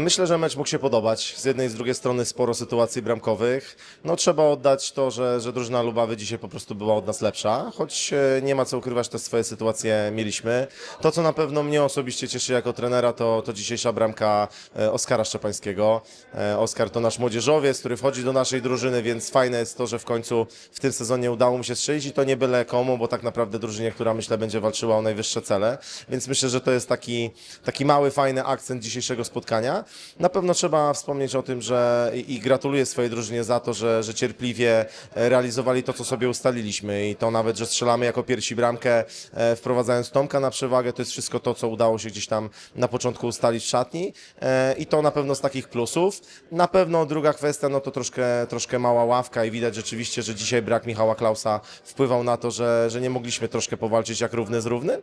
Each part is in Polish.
Myślę, że mecz mógł się podobać. Z jednej i z drugiej strony sporo sytuacji bramkowych. No trzeba oddać to, że, że drużyna Lubawy dzisiaj po prostu była od nas lepsza, choć e, nie ma co ukrywać, te swoje sytuacje mieliśmy. To, co na pewno mnie osobiście cieszy jako trenera, to, to dzisiejsza bramka e, Oskara Szczepańskiego. E, Oskar to nasz młodzieżowiec, który wchodzi do naszej drużyny, więc fajne jest to, że w końcu w tym sezonie udało mu się strzelić i to nie byle komu, bo tak naprawdę drużynie, która myślę będzie walczyła o najwyższe cele, więc myślę, że to jest taki, taki mały, fajny akcent dzisiejszego spotkania. Na pewno trzeba wspomnieć o tym, że i, gratuluję swojej drużynie za to, że, że cierpliwie e, realizowali to, co sobie ustaliliśmy i to nawet, że strzelamy jako pierwsi bramkę, e, wprowadzając Tomka na przewagę, to jest wszystko to, co udało się gdzieś tam na początku ustalić w szatni e, i to na pewno z takich plusów. Na pewno druga kwestia, no to troszkę, troszkę mała ławka i widać rzeczywiście, że dzisiaj brak Michała Klausa wpływał na to, że, że nie mogliśmy troszkę powalczyć jak równy z równy,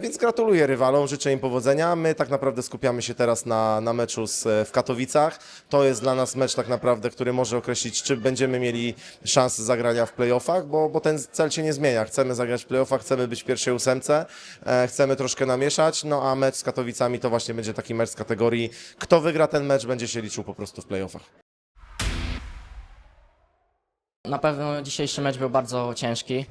więc gratuluję rywalom, życzę im powodzenia. My tak naprawdę skupiamy się teraz na, na meczu z, w Katowicach. To jest dla nas mecz tak naprawdę, który może określić, czy będziemy mieli szansę zagrania w playoffach, bo, bo ten cel się nie zmienia. Chcemy zagrać w playoffach, chcemy być w pierwszej ósemce, e, chcemy troszkę namieszać, no a mecz z Katowicami to właśnie będzie taki mecz z kategorii, kto wygra ten mecz, będzie się liczył po prostu w playoffach. Na pewno dzisiejszy mecz był bardzo ciężki.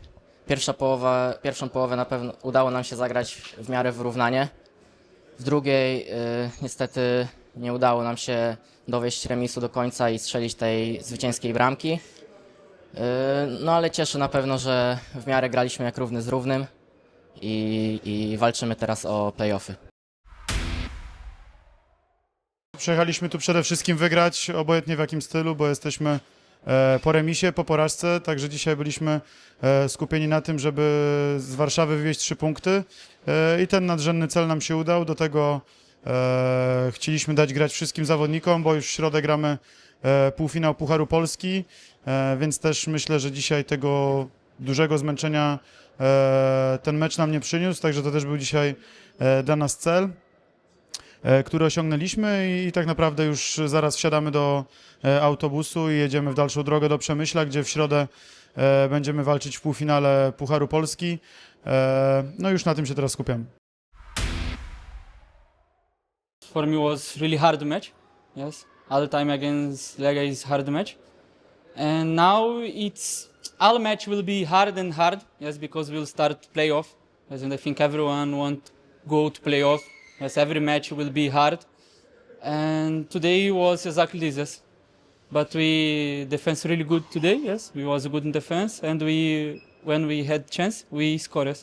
Pierwsza połowa, pierwszą połowę na pewno udało nam się zagrać w miarę wyrównanie. W drugiej y, niestety nie udało nam się dowieść remisu do końca i strzelić tej zwycięskiej bramki. Y, no ale cieszę na pewno, że w miarę graliśmy jak równy z równym i, i walczymy teraz o playoffy. Przyjechaliśmy tu przede wszystkim wygrać, obojętnie w jakim stylu, bo jesteśmy po remisie, po porażce, także dzisiaj byliśmy e, skupieni na tym, żeby z Warszawy wywieźć trzy punkty. E, i ten nadrzędny cel nam się udał. Do tego e, chcieliśmy dać grać wszystkim zawodnikom, bo już w środę gramy e, półfinał Pucharu Polski, e, więc też myślę, że dzisiaj tego dużego zmęczenia e, ten mecz nam nie przyniósł, także to też był dzisiaj e, dla nas cel e, który osiągnęliśmy i, tak naprawdę już zaraz wsiadamy do e, autobusu i jedziemy w dalszą drogę do Przemyśla, gdzie w środę e, będziemy walczyć w półfinale Pucharu Polski. No już na tym się teraz skupiamy. for me was really hard match. Yes, all time against Lega is hard match, and now it's all match will be hard and hard. Yes, because we'll start playoff. Yes, and I think everyone want go to playoff. Yes, every match will be hard, and today was exactly this. But we defense really good today. Yes, we was good in defense, and we when we had chance we scored.